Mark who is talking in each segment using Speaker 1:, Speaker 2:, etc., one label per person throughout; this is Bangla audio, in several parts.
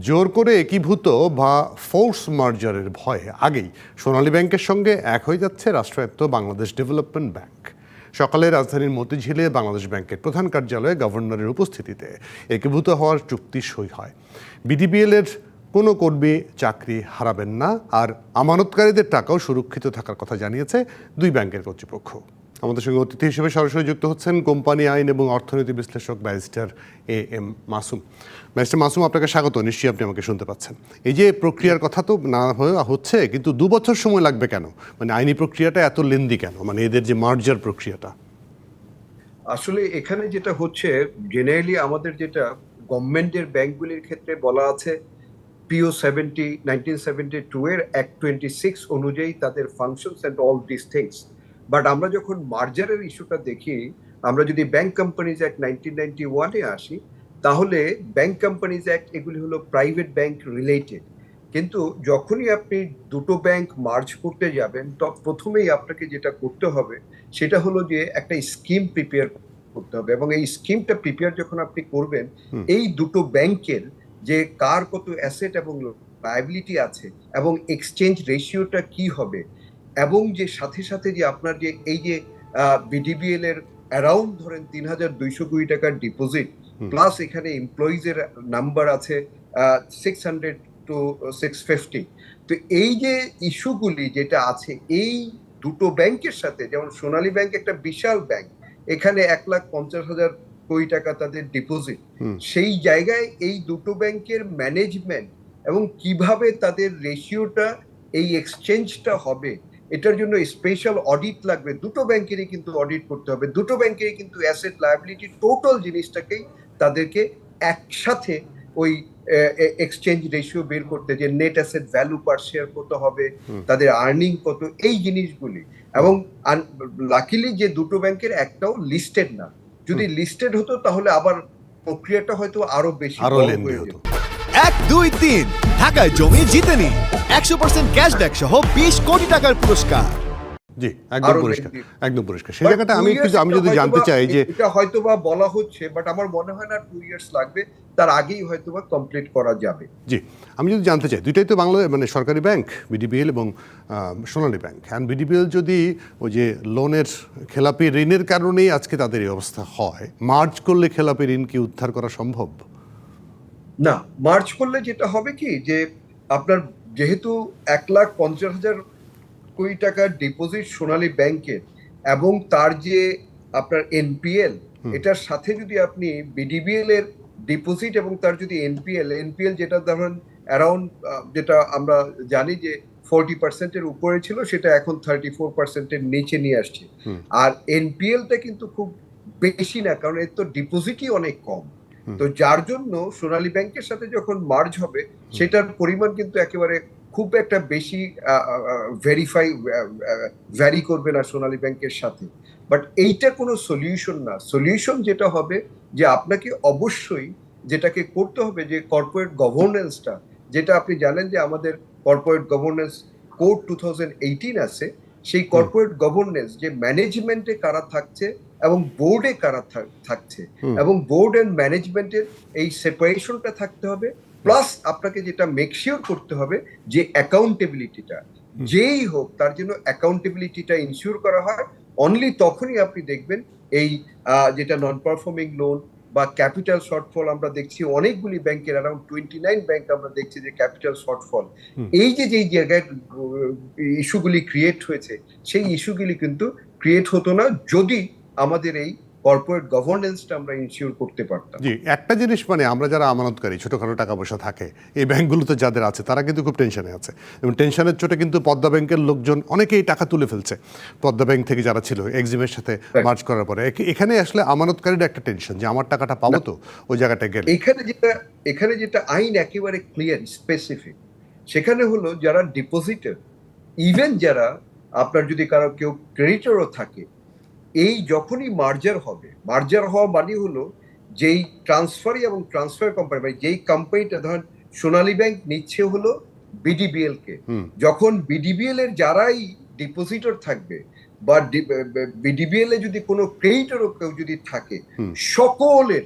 Speaker 1: জোর করে একীভূত বা ফোর্স মার্জারের ভয়ে আগেই সোনালী ব্যাংকের সঙ্গে এক হয়ে যাচ্ছে রাষ্ট্রায়ত্ত বাংলাদেশ ডেভেলপমেন্ট ব্যাংক সকালে রাজধানীর মতিঝিলে বাংলাদেশ ব্যাংকের প্রধান কার্যালয়ে গভর্নরের উপস্থিতিতে একীভূত হওয়ার চুক্তি সই হয়। বিডিবিএল এর কোনো কর্মী চাকরি হারাবেন না আর আমানতকারীদের টাকাও সুরক্ষিত থাকার কথা জানিয়েছে দুই ব্যাংকের কর্তৃপক্ষ। আমাদের সঙ্গে অতিথি হিসেবে সরাসরি যুক্ত হচ্ছেন কোম্পানি আইন এবং অর্থনীতি বিশ্লেষক barrister A M Masum. Barrister Masum, আপনাকে স্বাগত। নিশ্চয়ই আপনি আমাকে শুনতে পাচ্ছেন। এই যে প্রক্রিয়ার কথা তো না হচ্ছে, কিন্তু দু বছর সময় লাগবে কেন? মানে আইনি প্রক্রিয়াটা এত লেন্দি কেন? মানে এদের যে মার্জার প্রক্রিয়াটা।
Speaker 2: আসলে এখানে যেটা হচ্ছে জেনারেলি আমাদের যেটা গভর্নমেন্টের ব্যাংকগুলির ক্ষেত্রে বলা আছে PO seventy nineteen seventy two এর অ্যাক্ট টোয়েন্টি সিক্স অনুযায়ী তাদের functions and all this things but আমরা যখন মার্জারের ইস্যুটা দেখি আমরা যদি bank companies act nineteen ninety ওয়ানে আসি তাহলে ব্যাংক কোম্পানিজ অ্যাক্ট এগুলি হলো প্রাইভেট ব্যাংক রিলেটেড কিন্তু যখনই আপনি দুটো ব্যাংক মার্জ করতে যাবেন তো প্রথমেই আপনাকে যেটা করতে হবে সেটা হলো যে একটা স্কিম প্রিপেয়ার করতে হবে। এবং এই স্কিমটা প্রিপেয়ার যখন আপনি করবেন এই দুটো ব্যাংকের যে কার কত অ্যাসেট এবং লায়াবিলিটি আছে এবং এক্সচেঞ্জ রেশিওটা কি হবে এবং যে সাথে সাথে যে আপনার যে এই যে বিডিবিএল এর অ্যারাউন্ড ধরেন তিন হাজার দুইশো কোটি টাকার ডিপোজিট প্লাস এখানে এমপ্লয়িজের নাম্বার আছে six hundred two six fifty তো এই যে ইস্যুগুলি যেটা আছে এই দুটো ব্যাংকের সাথে যেমন সোনালী ব্যাংক একটা বিশাল ব্যাংক এখানে এক লাখ পঞ্চাশ হাজার কোটি টাকা তাদের ডিপোজিট সেই জায়গায় এই দুটো ব্যাংকের ম্যানেজমেন্ট এবং কীভাবে তাদের রেশিওটা এই এক্সচেঞ্জটা হবে এটার জন্য স্পেশাল অডিট লাগবে। দুটো ব্যাংকেরই কিন্তু অডিট করতে হবে। দুটো ব্যাংকেরই কিন্তু অ্যাসেট লায়াবিলিটি টোটাল জিনিসটাকেই তাদেরকে একসাথে ওই এক্সচেঞ্জ রেশিও বের করতে যে net asset value per share কত হবে তাদের আর্নিং কত এই জিনিসগুলি। এবং লাকিলি যে দুটো ব্যাংকের একটাও লিস্টেড না। যদি লিস্টেড হতো তাহলে আবার প্রক্রিয়াটা হয়তো আরও বেশি আরও
Speaker 3: এক দুই তিন। ঢাকায় জমি জিতে নিন একশো পার্সেন্ট ক্যাশব্যাক সহ বিশ কোটি টাকার পুরস্কার।
Speaker 1: জি একদম পরিষ্কার একদম পরিষ্কার। সেই জায়গাটা আমি একটু আমি যদি জানতে চাই যে
Speaker 2: এটা হয়তো বা বলা হচ্ছে বাট আমার মনে হয় না টু ইয়ার্স লাগবে তার আগেই হয়তো বা কমপ্লিট করা যাবে।
Speaker 1: জি আমি যদি জানতে চাই দুইটাই তো বাংলা মানে সরকারি ব্যাংক বিডিবিএল এবং সোনালী ব্যাংক। অ্যান্ড বিডিবিএল যদি ওই যে লোনের খেলাপি ঋণের কারণেই আজকে তাদের এই অবস্থা হয় মার্চ করলে খেলাপি ঋণ কি উদ্ধার করা সম্ভব?
Speaker 2: না মার্চ করলে যেটা হবে কি যে আপনার যেহেতু এক লাখ পঞ্চাশ হাজার কোটি টাকার ডিপোজিট সোনালী ব্যাংকের এবং তার যে আপনার এনপিএল এটার সাথে যদি আপনি বিডিবিএল এর ডিপোজিট এবং তার যদি এনপিএল এনপিএল যেটা ধরেন অ্যারাউন্ড যেটা আমরা জানি যে ফোরটি পার্সেন্টের উপরে ছিল সেটা এখন থার্টি ফোর পার্সেন্টের নিচে নিয়ে আসছে। আর এনপিএলটা কিন্তু খুব বেশি না কারণ এর তো ডিপোজিটই অনেক কম। তো যার জন্য সোনালী ব্যাংকের সাথে যখন মার্জ হবে, সেটার পরিমাণ কিন্তু একেবারে খুব একটা বেশি ভেরিফাই ভ্যারি করবে না সোনালী ব্যাংকের সাথে। বাট এইটা কোনো সলিউশন না। সলিউশন যেটা হবে যে আপনাকে অবশ্যই যেটাকে করতে হবে যে কর্পোরেট গভর্নেন্সটা যেটা আপনি জানেন যে আমাদের corporate governance code two thousand eighteen আছে, সেই কর্পোরেট গভর্নেন্স যে ম্যানেজমেন্টে কারা থাকছে এবং বোর্ডে কারা থাক- থাকছে এবং বোর্ড এন্ড ম্যানেজমেন্টের এই সেপারেশনটা থাকতে হবে প্লাস আপনাকে যেটা মেকশিওর করতে হবে যে অ্যাকাউন্টেবিলিটিটা যেই হোক তার জন্য অ্যাকাউন্টেবিলিটিটা ইনশিওর করা হয় অনলি তখনই আপনি দেখবেন এই যেটা নন পারফর্মিং লোন বা ক্যাপিটাল শর্টফল আমরা দেখছি অনেকগুলি ব্যাংকের অ্যারাউন্ড টোয়েন্টি নাইন ব্যাংক আমরা দেখছি যে ক্যাপিটাল শর্টফল। এই যে যেই জায়গায় ইস্যুগুলি ক্রিয়েট হয়েছে সেই ইস্যুগুলি কিন্তু ক্রিয়েট হতো না যদি আমাদের এই কর্পোরেট গভর্নেন্সটা আমরা ইনশিওর করতে পারতাম।
Speaker 1: জি একটা জিনিস মানে আমরা যারা আমানতকারী ছোটোখাটো টাকা পয়সা থাকে এই ব্যাংকগুলোতে যাদের আছে তারা কিন্তু খুব টেনশনে আছে। এবং টেনশনের চোটে কিন্তু পদ্মা ব্যাংকের লোকজন অনেকেই টাকা তুলে ফেলছে। পদ্মা ব্যাংক থেকে যারা ছিল এক্সিমের সাথে মার্চ করার পরে। এখ- এখানে আসলে আমানতকারীর একটা টেনশন যে আমার টাকাটা পাবো তো ওই জায়গাটায় গেলে।
Speaker 2: এখানে যেটা এখানে যেটা আইন একেবারে ক্লিয়ার স্পেসিফিক সেখানে হলো যারা ডিপোজিটার ইভেন যারা আপনার যদি কারও কেউ ক্রেডিটরও থাকে এই যখনই মার্জার হবে মার্জার হওয়া মানে হলো যেই ট্রান্সফারি এবং ট্রান্সফার কোম্পানি মানে যেই কোম্পানিটা ধরেন সোনালী ব্যাংক নিচ্ছে হলো বিডিবিএল কে। যখন বিডিবিএল এর যারাই ডিপোজিটর থাকবে বা বিডিবিএল এ যদি কোনো ক্রেডিটরও কেউ যদি থাকে সকলের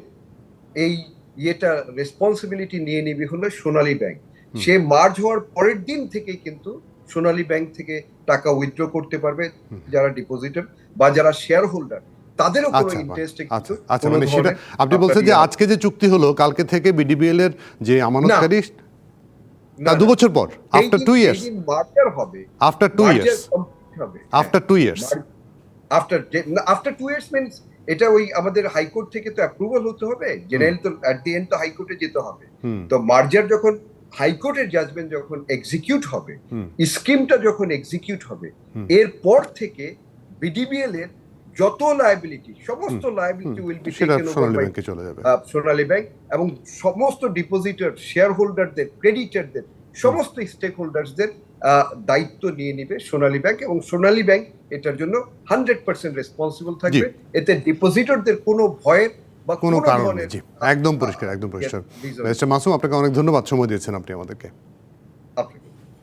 Speaker 2: এই ইয়েটা রেসপন্সিবিলিটি নিয়ে নিবে হলো সোনালী ব্যাংক সে মার্জ হওয়ার পরের দিন থেকেই কিন্তু সোনালী ব্যাংক থেকে টাকা উইথড্র করতে পারবে যারা ডিপোজিটর বা যারা শেয়ার হোল্ডার তাদেরও কোনো
Speaker 1: আচ্ছা
Speaker 2: ইন্টারেস্টে
Speaker 1: আচ্ছা আচ্ছা মানে সেটা আপনি বলছেন যে আজকে যে চুক্তি হলো কালকে থেকে বিডিবিএল এর যে আমানতকারী তা দু বছর পর আফটার টু ইয়ার্স
Speaker 2: মার্জার হবে।
Speaker 1: After two years after two years
Speaker 2: after after two years means এটা ওই আমাদের হাইকোর্ট থেকে তো অ্যাপ্রুভাল হতে হবে। জেনারেল তো অ্যাট দি এন্ড তো হাইকোর্টে যেতে হবে। তো মার্জার যখন হাইকোর্টের জাজমেন্ট যখন এক্সিকিউট হবে স্কিমটা যখন এক্সিকিউট হবে এরপর থেকে বিডিবিএল এর যত লায়াবিলিটি সমস্ত liability will be taken over by Sonali bank এবং সমস্ত ডিপোজিটর শেয়ার হোল্ডারদের ক্রেডিটারদের সমস্ত স্টেক হোল্ডারসদের দায়িত্ব নিয়ে নিবে সোনালী ব্যাংক এবং সোনালী ব্যাংক এটার জন্য হান্ড্রেড পার্সেন্ট রেসপন্সিবল থাকবে। এতে ডিপোজিটরদের কোনো ভয়ের
Speaker 1: কোনো কারণ নেই একদম পরিষ্কার একদম পরিষ্কার। মিস্টার মাসুম আপনাকে অনেক ধন্যবাদ সময় দিয়েছেন আপনি আমাদেরকে।